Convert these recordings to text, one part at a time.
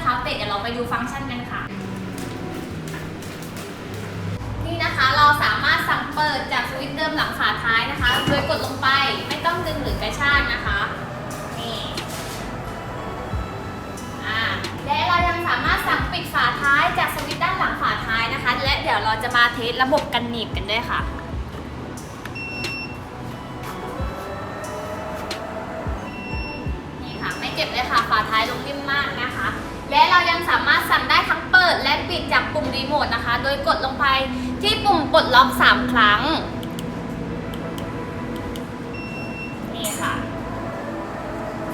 เท้าเป็ดเดี๋ยวเราไปดูฟังก์ชันกันค่ะ นี่นะคะเราสามารถสั่งเปิดจากสวิตช์เดิมหลังฝาท้ายนะคะ โดยกดลงไปไม่ต้องดึงหรือกระชากนะคะนี่และเรายังสามารถสั่งปิดฝาท้ายจากสวิตช์ด้านหลังฝาท้ายนะคะ และเดี๋ยวเราจะมาเทสระบบกันหนีบกันด้วยค่ะเก็บเลยค่ะ ฝาท้ายลงนิ่มมากนะคะ ปิดจากปุ่มรีโมทนะคะ โดยกดลงไปที่ปุ่มปลดล็อก 3 ครั้ง นี่ค่ะ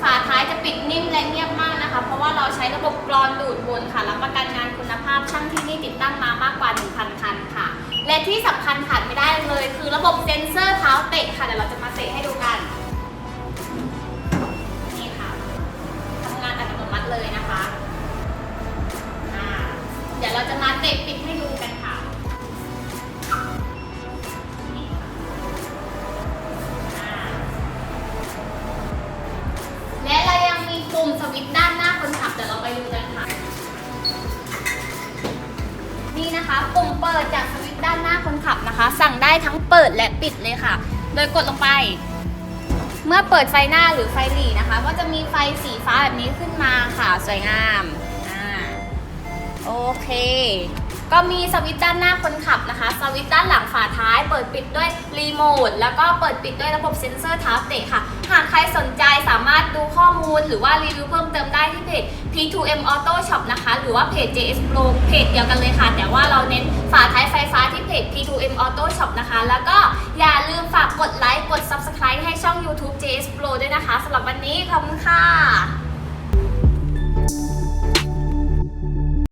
ฝาท้ายจะปิดนิ่มและเงียบมากนะคะ เพราะว่าเราใช้ระบบกรอนดูดวนค่ะ รับประกันงานคุณภาพช่างที่นี่ติดตั้งมามากกว่า 1,000 คันค่ะ และที่สำคัญขาดไม่ได้เลย คือระบบเซ็นเซอร์เท้าเตะค่ะ เดี๋ยวเราจะมาเตะให้ดูกัน นี่ค่ะทำงานอัตโนมัติเลยนะ นะคะปุ่มเปิดจากสวิตช์ด้านหน้าคนขับนะคะ สั่งได้ทั้งเปิดและปิดเลยค่ะ โดยกดลงไป เมื่อเปิดไฟหน้าหรือไฟหลีนะคะ ก็จะมีไฟสีฟ้าแบบนี้ขึ้นมาค่ะสวยงามอ่าโอเค ก็มีสวิตช์ด้านหน้าคนขับนะคะ สวิตช์ด้านหลังฝาท้าย เปิดปิดด้วยรีโมทแล้วก็เปิดปิดด้วยระบบเซ็นเซอร์เท้าเตะค่ะ หากใครสน มูล หรือว่ารีวิวเพิ่มเติมได้ที่เพจ P2M Auto Shop นะคะ หรือว่าเพจ JS Pro เพจเดียวกันเลยค่ะ แต่ว่าเราเน้นฝาท้ายไฟฟ้าที่เพจ P2M Auto Shop นะคะ แล้วก็อย่าลืมฝากกดไลค์กด Subscribe ให้ช่อง YouTube JS Pro ด้วยนะคะสำหรับวันนี้ขอบคุณค่ะ